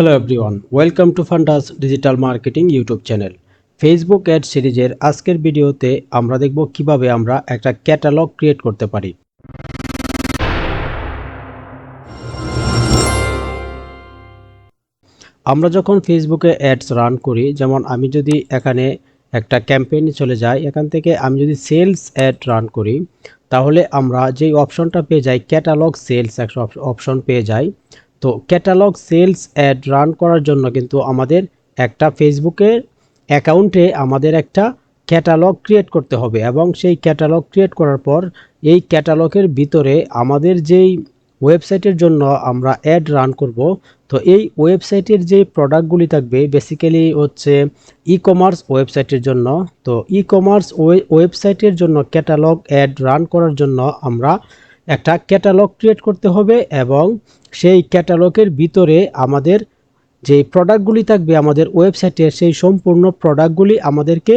Hello everyone welcome to Fundas digital marketing YouTube channel Facebook ad সিরিজের আজকের ভিডিওতে আমরা দেখব কীভাবে আমরা একটা ক্যাটালগ ক্রিয়েট করতে পারি। আমরা যখন ফেসবুকে অ্যাডস রান করি, যেমন আমি যদি এখানে একটা ক্যাম্পেইনে চলে যাই, এখান থেকে আমি যদি সেলস অ্যাড রান করি, তাহলে আমরা যেই অপশনটা পেয়ে যাই ক্যাটালগ সেলস একটা অপশন পেয়ে যাই তো ক্যাটালগ সেলস অ্যাড রান করার জন্য কিন্তু আমাদের একটা ফেসবুকের অ্যাকাউন্টে আমাদের একটা ক্যাটালগ ক্রিয়েট করতে হবে এবং সেই ক্যাটালগ ক্রিয়েট করার পর এই ক্যাটালগের ভিতরে আমাদের যেই ওয়েবসাইটের জন্য আমরা অ্যাড রান করব, তো এই ওয়েবসাইটের যে প্রোডাক্টগুলি থাকবে বেসিক্যালি হচ্ছে ই কমার্স ওয়েবসাইটের জন্য, তো ই কমার্স ওয়েবসাইটের জন্য ক্যাটালগ অ্যাড রান করার জন্য আমরা একটা ক্যাটালগ ক্রিয়েট করতে হবে এবং সেই ক্যাটালগের ভিতরে আমাদের যে প্রোডাক্টগুলি থাকবে আমাদের ওয়েবসাইটে সেই সম্পূর্ণ প্রোডাক্টগুলি আমাদেরকে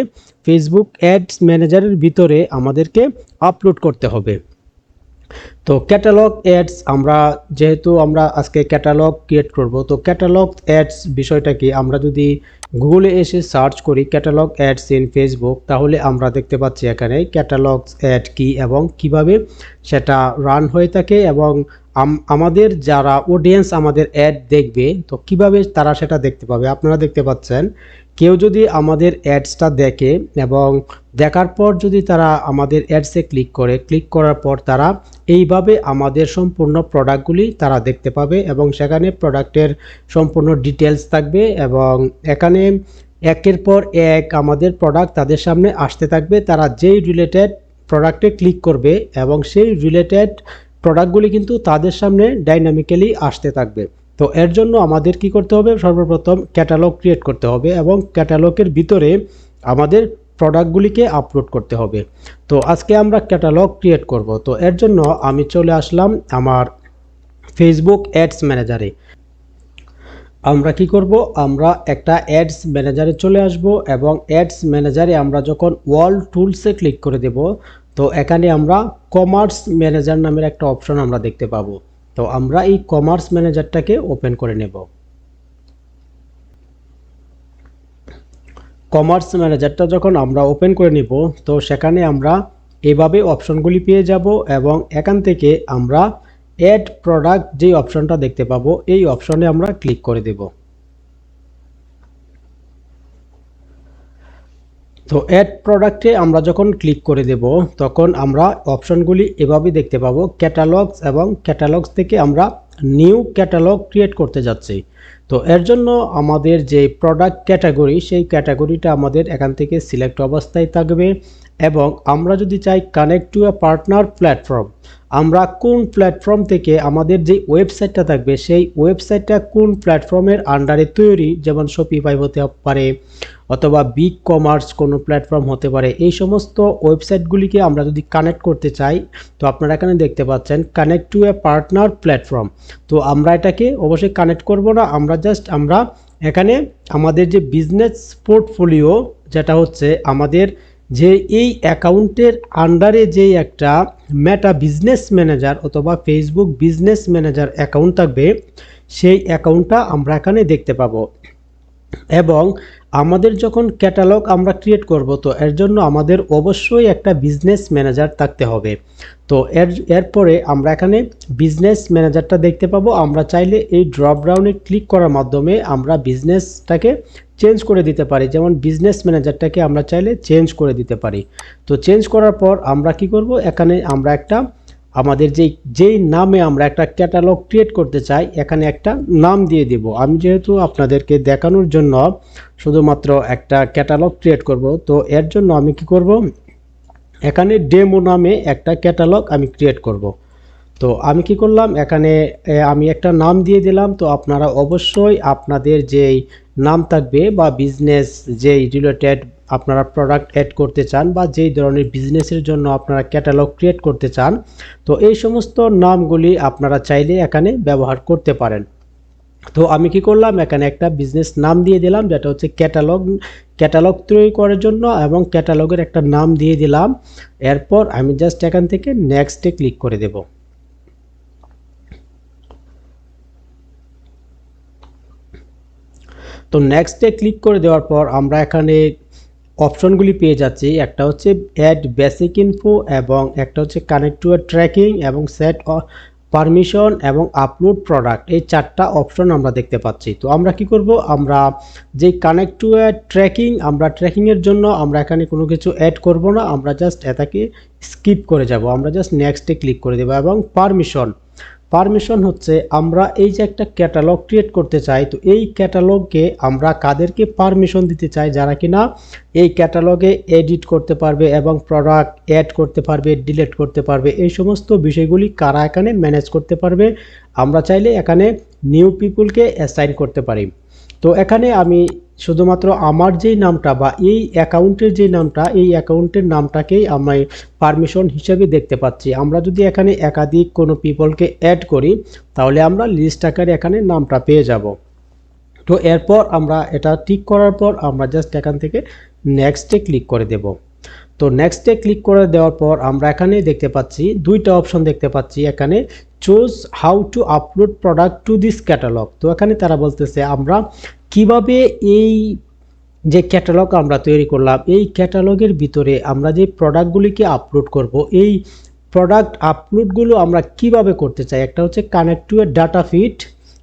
ফেসবুক অ্যাডস ম্যানেজারের ভিতরে আমাদেরকে আপলোড করতে হবে। তো ক্যাটালগ অ্যাডস আমরা যেহেতু আমরা আজকে ক্যাটালগ ক্রিয়েট করব, তো ক্যাটালগ অ্যাডস বিষয়টা কি? আমরা যদি গুগলে এসে সার্চ করি ক্যাটালগ অ্যাডস ইন ফেসবুক, তাহলে আমরা দেখতে পাচ্ছি এখানে ক্যাটালগস, অ্যাড কি এবং কীভাবে সেটা রান হয়ে থাকে এবং আমাদের যারা অডিয়েন্স আমাদের অ্যাড দেখবে, তো কীভাবে তারা সেটা দেখতে পাবে? আপনারা দেখতে পাচ্ছেন, কেউ যদি আমাদের অ্যাডসটা দেখে এবং দেখার পর যদি তারা আমাদের অ্যাডসে ক্লিক করে, ক্লিক করার পর তারা এইভাবে আমাদের সম্পূর্ণ প্রোডাক্টগুলি তারা দেখতে পাবে এবং সেখানে প্রোডাক্টের সম্পূর্ণ ডিটেলস থাকবে এবং এখানে একের পর এক আমাদের প্রোডাক্ট তাদের সামনে আসতে থাকবে। তারা যেই রিলেটেড প্রোডাক্টে ক্লিক করবে এবং সেই রিলেটেড প্রোডাক্টগুলি কিন্তু তাদের সামনে ডাইনামিক্যালি আসতে থাকবে। তো এর জন্য আমাদের কি করতে হবে? সর্বপ্রথম ক্যাটালগ ক্রিয়েট করতে হবে এবং ক্যাটালগের ভিতরে আমাদের প্রোডাক্টগুলিকে আপলোড করতে হবে। তো আজকে আমরা ক্যাটালগ ক্রিয়েট করব। তো এর জন্য আমি চলে আসলাম আমার ফেসবুক অ্যাডস ম্যানেজারে আমরা কি করব? আমরা একটা অ্যাডস ম্যানেজারে চলে আসব এবং অ্যাডস ম্যানেজারে আমরা যখন ওয়াল টুলসে ক্লিক করে দেব, তো এখানে আমরা কমার্স ম্যানেজার নামের একটা অপশন আমরা দেখতে পাবো। তো আমরা এই কমার্স ম্যানেজারটাকে ওপেন করে নেব। কমার্স ম্যানেজারটা যখন আমরা ওপেন করে নিব, তো সেখানে আমরা এভাবে অপশনগুলি পেয়ে যাব এবং এখান থেকে আমরা অ্যাড প্রোডাক্ট যে অপশনটা দেখতে পাবো, এই অপশনে আমরা ক্লিক করে দেব। তো অ্যাড প্রোডাক্টে আমরা যখন ক্লিক করে দেব, তখন আমরা অপশনগুলি এভাবে দেখতে পাবো। ক্যাটালগস এবং ক্যাটালগস থেকে আমরা নিউ ক্যাটালগ ক্রিয়েট করতে যাচ্ছি। তো এর জন্য আমাদের যে প্রোডাক্ট ক্যাটাগরি সেই ক্যাটাগরিটা আমাদের এখান থেকে সিলেক্ট অবস্থায় থাকবে। এবং আমরা যদি চাই connect to a partner platform আমরা কোন প্ল্যাটফর্ম থেকে আমাদের যে ওয়েবসাইটটা থাকবে, সেই ওয়েবসাইটটা কোন প্ল্যাটফর্মের আন্ডারে তৈরি? যেমন শপিফাই হতে পারে অথবা বিগ কমার্স কোনো প্ল্যাটফর্ম হতে পারে। এই সমস্ত ওয়েবসাইটগুলিকে আমরা যদি কানেক্ট করতে চাই, তো আপনারা এখানে দেখতে পাচ্ছেন connect to a partner platform তো আমরা এটাকে অবশ্যই কানেক্ট করব না, আমরা জাস্ট আমরা এখানে আমাদের যে বিজনেস পোর্টফোলিও যেটা হচ্ছে আমাদের যে এই অ্যাকাউন্টের আন্ডারে যে একটা মেটা বিজনেস ম্যানেজার অথবা ফেসবুক বিজনেস ম্যানেজার অ্যাকাউন্ট থাকবে, সেই অ্যাকাউন্টটা আমরা এখানে দেখতে পাবো। এবং আমাদের যখন ক্যাটালগ আমরা ক্রিয়েট করব, তো এর জন্য আমাদের অবশ্যই একটা বিজনেস ম্যানেজার থাকতে হবে। তো এর, এরপরে আমরা এখানে বিজনেস ম্যানেজারটা দেখতে পাবো। আমরা চাইলে এই ড্রপ ডাউনে ক্লিক করার মাধ্যমে আমরা বিজনেসটাকে চেঞ্জ করে দিতে পারি। যেমন বিজনেস ম্যানেজারটাকে আমরা চাইলে চেঞ্জ করে দিতে পারি। তো চেঞ্জ করার পর আমরা কি করব? এখানে আমরা একটা, আমাদের যেই যেই নামে আমরা একটা ক্যাটালগ ক্রিয়েট করতে চাই, এখানে একটা নাম দিয়ে দিব। আমি যেহেতু আপনাদেরকে দেখানোর জন্য শুধুমাত্র একটা ক্যাটালগ ক্রিয়েট করব, তো এর জন্য আমি কি করব? এখানে ডেমো নামে একটা ক্যাটালগ আমি ক্রিয়েট করব। তো আমি কি করলাম? এখানে আমি একটা নাম দিয়ে দিলাম। তো আপনারা অবশ্যই আপনাদের যেই নাম থাকবে বা বিজনেস যেই রিলেটেড আপনারা প্রোডাক্ট অ্যাড করতে চান বা যেই ধরনের বিজনেসের জন্য আপনারা ক্যাটালগ ক্রিয়েট করতে চান, তো এই সমস্ত নামগুলি আপনারা চাইলে এখানে ব্যবহার করতে পারেন। তো আমি কি করলাম? এখানে একটা বিজনেস নাম দিয়ে দিলাম, যেটা হচ্ছে ক্যাটালগ ক্যাটালগ তৈরি করার জন্য এবং ক্যাটালগের একটা নাম দিয়ে দিলাম। এরপর আমি জাস্ট এখান থেকে নেক্সটে ক্লিক করে দেবো। তো নেক্সটে ক্লিক করে দেওয়ার পর আমরা এখানে অপশনগুলি পেয়ে যাচ্ছি। একটা হচ্ছে অ্যাড বেসিক ইনফো এবং একটা হচ্ছে কানেক্ট টু ট্র্যাকিং এবং সেট পারমিশন এবং আপলোড প্রোডাক্ট এই চারটা অপশন আমরা দেখতে পাচ্ছি। তো আমরা কি করব? আমরা যে কানেক্ট টু ট্র্যাকিং আমরা ট্র্যাকিংয়ের জন্য আমরা এখানে কোনো কিছু অ্যাড করব না। আমরা জাস্ট এটাকে স্কিপ করে যাব। আমরা জাস্ট নেক্সটে ক্লিক করে দেবো এবং পারমিশন পারমিশন হচ্ছে আমরা এই যে একটা ক্যাটালগ ক্রিয়েট করতে চাই, তো এই ক্যাটালগকে আমরা কাদেরকে পারমিশন দিতে চাই যারা কিনা এই ক্যাটালগে এডিট করতে পারবে এবং প্রোডাক্ট অ্যাড করতে পারবে ডিলিট করতে পারবে, এই সমস্ত বিষয়গুলি কারা এখানে ম্যানেজ করতে পারবে, আমরা চাইলে এখানে নিউ পিপুলকে অ্যাসাইন করতে পারি। তো এখানে আমি শুধুমাত্র আমার যেই নামটা বা এই অ্যাকাউন্টের যে নামটা, এই অ্যাকাউন্টের নামটাকেই আমি পারমিশন হিসেবে দেখতে পাচ্ছি। আমরা যদি এখানে একাধিক কোনো পিপলকে অ্যাড করি, তাহলে আমরা লিস্ট আকারে এখানে নামটা পেয়ে যাব। তো এরপর আমরা এটা ঠিক করার পর আমরা জাস্ট এখান থেকে নেক্সটে ক্লিক করে দেব। তো নেক্সটে ক্লিক করে দেওয়ার পর আমরা এখানে দেখতে পাচ্ছি, দুইটা অপশন দেখতে পাচ্ছি। এখানে choose how to upload product to this catalogue তো এখানে তারা বলতেছে, আমরা কীভাবে এই যে ক্যাটালগ আমরা তৈরি করলাম, এই ক্যাটালগের ভিতরে আমরা যে প্রোডাক্টগুলিকে আপলোড করব, এই প্রোডাক্ট আপলোডগুলো আমরা কীভাবে করতে চাই? একটা হচ্ছে connect to a data feed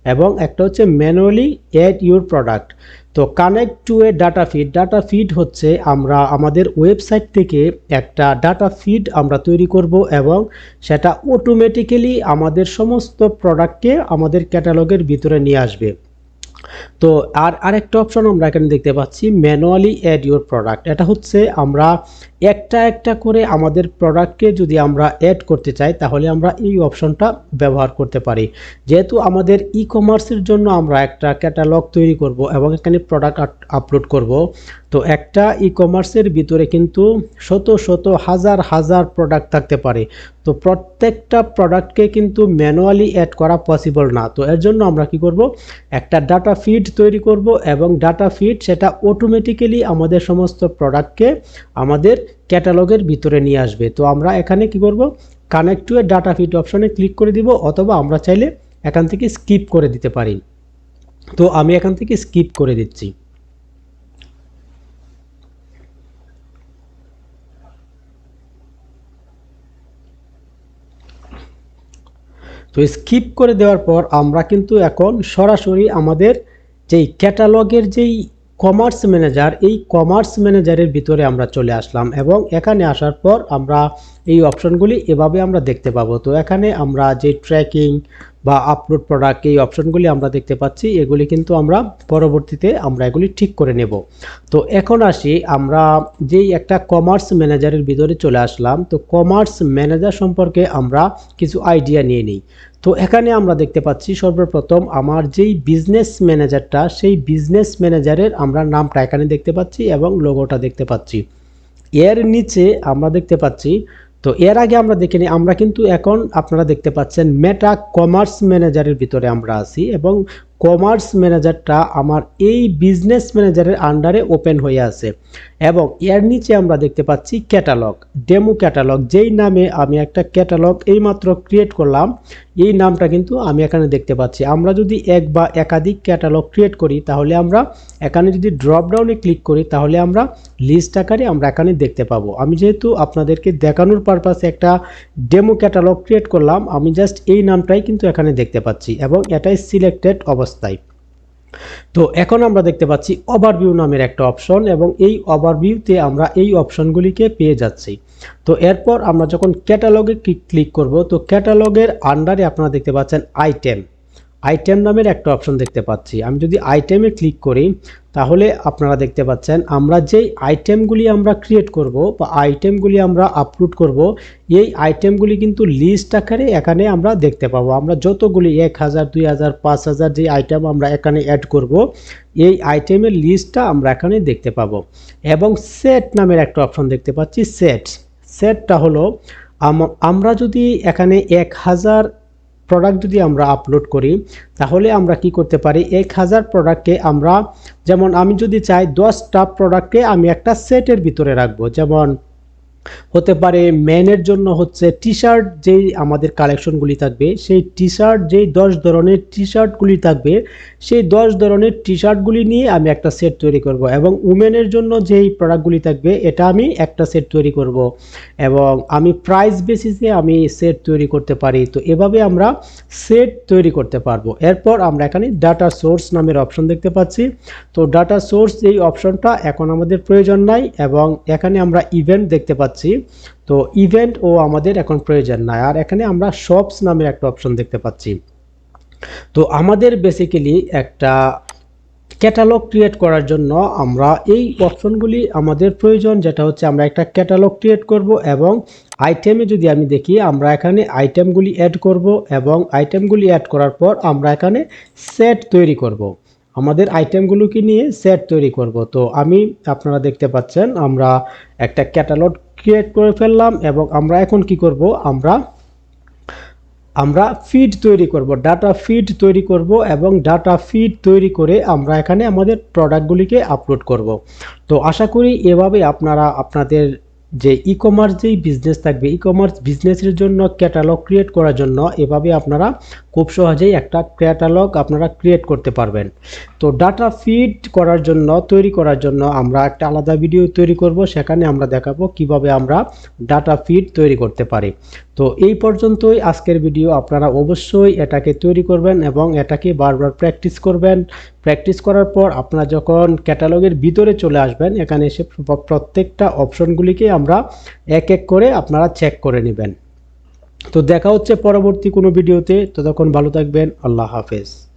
এবং একটা হচ্ছে ম্যানুয়ালি অ্যাড ইউর প্রোডাক্ট তো connect to a data feed data feed হচ্ছে আমরা আমাদের ওয়েবসাইট থেকে একটা ডাটা ফিড আমরা তৈরি করব এবং সেটা অটোমেটিক্যালি আমাদের সমস্ত প্রোডাক্টকে আমাদের ক্যাটালগের ভিতরে নিয়ে আসবে। তো আর আরেকটা অপশন আমরা এখানে দেখতে পাচ্ছি ম্যানুয়ালি অ্যাড ইউর প্রোডাক্ট এটা হচ্ছে আমরা একটা একটা করে আমাদের প্রোডাক্টকে যদি আমরা অ্যাড করতে চাই, তাহলে আমরা এই অপশনটা ব্যবহার করতে পারি। যেহেতু আমাদের ই কমার্সের জন্য আমরা একটা ক্যাটালগ তৈরি করব এবং এখানে প্রোডাক্ট আপলোড করব, তো একটা ই কমার্সের ভিতরে কিন্তু শত শত হাজার হাজার প্রোডাক্ট থাকতে পারে। তো প্রত্যেকটা প্রোডাক্টকে কিন্তু ম্যানুয়ালি অ্যাড করা পসিবল না। তো এর জন্য আমরা কি করব? একটা ডাটা ফিড তৈরি করব এবং ডাটা ফিড সেটা অটোমেটিক্যালি আমাদের সমস্ত প্রোডাক্টকে আমাদের ক্যাটালগের ভিতরে নিয়ে আসবে। তো আমরা এখানে কি করব? Connect to a data feed অপশনে ক্লিক করে দিব, অথবা আমরা চাইলে এখান থেকে স্কিপ করে দিতে পারি। তো আমি এখান থেকে স্কিপ করে দিচ্ছি। তো স্কিপ করে দেওয়ার পর আমরা কিন্তু এখন সরাসরি আমাদের যেই ক্যাটালগের যেই কমার্স ম্যানেজার এই কমার্স ম্যানেজারের ভিতরে আমরা চলে আসলাম এবং এখানে আসার পর আমরা এই অপশনগুলি এভাবে আমরা দেখতে পাবো। তো এখানে আমরা যে ট্র্যাকিং বা আপলোড প্রোডাক্ট এই অপশনগুলি আমরা দেখতে পাচ্ছি, এগুলি কিন্তু আমরা পরবর্তীতে আমরা এগুলি ঠিক করে নেব। তো এখন আসি, আমরা যেই একটা কমার্স ম্যানেজারের ভিতরে চলে আসলাম। তো কমার্স ম্যানেজার সম্পর্কে আমরা কিছু আইডিয়া নিয়ে নিই। তো এখানে আমরা দেখতে পাচ্ছি সর্বপ্রথম আমার যেই বিজনেস ম্যানেজারটা সেই বিজনেস ম্যানেজারের আমরা নামটা এখানে দেখতে পাচ্ছি এবং লোগোটা দেখতে পাচ্ছি। এর নিচে আমরা দেখতে পাচ্ছি, তো এর আগে আমরা দেখে আমরা কিন্তু এখন আপনারা দেখতে পাচ্ছেন মেটা কমার্স ম্যানেজারের ভিতরে আমরা আছি এবং কমার্স ম্যানেজারটা আমার এই বিজনেস ম্যানেজারের আন্ডারে ওপেন হয়ে আছে। এবং এর নিচে আমরা দেখতে পাচ্ছি ক্যাটালগ ডেমো ক্যাটালগ যেই নামে আমি একটা ক্যাটালগ এইমাত্র ক্রিয়েট করলাম, এই নামটা কিন্তু আমি এখানে দেখতে পাচ্ছি। আমরা যদি এক বা একাধিক ক্যাটালগ ক্রিয়েট করি, তাহলে আমরা এখানে যদি ড্রপ ডাউনে ক্লিক করি, তাহলে আমরা লিস্ট আকারে আমরা এখানে দেখতে পাবো। আমি যেহেতু আপনাদেরকে দেখানোর পারপাসে একটা ডেমো ক্যাটালগ ক্রিয়েট করলাম, আমি জাস্ট এই নামটাই কিন্তু এখানে দেখতে পাচ্ছি এবং এটাই সিলেক্টেড অবস্থায়। তো এখন আমরা দেখতে পাচ্ছি ওভারভিউ নামের একটা অপশন এবং এই ওভারভিউতে আমরা এই অপশনগুলিকে পেয়ে যাচ্ছি। তো এরপর আমরা যখন ক্যাটালগে ক্লিক করব, তো ক্যাটালগের আন্ডারে আপনারা দেখতে পাচ্ছেন আইটেম আইটেম নামের একটা অপশন দেখতে পাচ্ছি। আমি যদি আইটেমে ক্লিক করি, তাহলে আপনারা দেখতে পাচ্ছেন, আমরা যেই আইটেমগুলি আমরা ক্রিয়েট করব বা আইটেমগুলি আমরা আপলোড করব, এই আইটেমগুলি কিন্তু লিস্ট আকারে এখানে আমরা দেখতে পাবো। আমরা যতগুলি এক হাজার, দুই হাজার, পাঁচ হাজার যে আইটেম আমরা এখানে অ্যাড করব, এই আইটেমের লিস্টটা আমরা এখানে দেখতে পাবো। এবং সেট নামের একটা অপশন দেখতে পাচ্ছি সেট সেটটা হলো আমরা যদি এখানে এক হাজার প্রোডাক্ট যদি আমরা আপলোড করি, তাহলে আমরা কি করতে পারি? এক হাজার প্রোডাক্টকে আমরা, যেমন আমি যদি চাই দশটা প্রোডাক্টকে আমি একটা সেটের ভিতরে রাখব। যেমন হতে পারে মেনের জন্য হচ্ছে টি শার্ট যেই আমাদের কালেকশনগুলি থাকবে, সেই টি শার্ট যেই দশ ধরনের টি শার্টগুলি থাকবে, সেই দশ ধরনের টি শার্টগুলি নিয়ে আমি একটা সেট তৈরি করব এবং উমেনের জন্য যেই প্রোডাক্টগুলি থাকবে, এটা আমি একটা সেট তৈরি করব। এবং আমি প্রাইস বেসিসে আমি সেট তৈরি করতে পারি, তো এভাবে আমরা সেট তৈরি করতে পারব। এরপর আমরা এখানে ডাটা সোর্স নামের অপশন দেখতে পাচ্ছি, তো ডাটা সোর্স এই অপশনটা এখন আমাদের প্রয়োজন নাই এবং এখানে আমরা ইভেন্ট দেখতে পাচ্ছি তো ইভেন্ট ও আমাদের এখন প্রয়োজন নাই। আর এখানে আমরা শপস নামের একটা অপশন দেখতে পাচ্ছি। তো আমাদের বেসিক্যালি একটা ক্যাটালগ ক্রিয়েট করার জন্য আমরা এই অপশনগুলি আমাদের প্রয়োজন, যেটা হচ্ছে আমরা একটা ক্যাটালগ ক্রিয়েট করব এবং আইটেমে যদি আমি দেখি, আমরা এখানে আইটেমগুলি অ্যাড করব এবং আইটেমগুলি অ্যাড করার পর আমরা এখানে সেট তৈরি করব। আমাদের আইটেমগুলোকে নিয়ে সেট তৈরি করব। তো আমি আপনারা দেখতে পাচ্ছেন, আমরা একটা ক্যাটালগ ক্রিয়েট করে ফেললাম এবং আমরা এখন কি করব? আমরা আমরা ফিড তৈরি করব ডাটা ফিড তৈরি করব এবং ডাটা ফিড তৈরি করে আমরা এখানে আমাদের প্রোডাক্টগুলিকে আপলোড করব। তো আশা করি এভাবে আপনারা, আপনাদের যে ই কমার্স যেই বিজনেস থাকবে ই কমার্স বিজনেসের জন্য ক্যাটালগ ক্রিয়েট করার জন্য এভাবে আপনারা খুব সহজেই একটা ক্যাটালগ আপনারা ক্রিয়েট করতে পারবেন। তো ডাটা ফিড করার জন্য, তৈরি করার জন্য আমরা একটা আলাদা ভিডিও তৈরি করব। সেখানে আমরা দেখাবো কীভাবে আমরা ডাটা ফিড তৈরি করতে পারি। তো এই পর্যন্তই আজকের ভিডিও আপনারা অবশ্যই এটাকে তৈরি করবেন এবং এটাকে বারবার প্র্যাকটিস করবেন। প্র্যাকটিস করার পর আপনারা যখন ক্যাটালগের ভিতরে চলে আসবেন, এখানে এসে প্রত্যেকটা অপশনগুলিকে আমরা এক এক করে আপনারা চেক করে নেবেন। তো দেখা হচ্ছে পরবর্তী কোনো ভিডিওতে ততক্ষণ ভালো থাকবেন। আল্লাহ হাফেজ।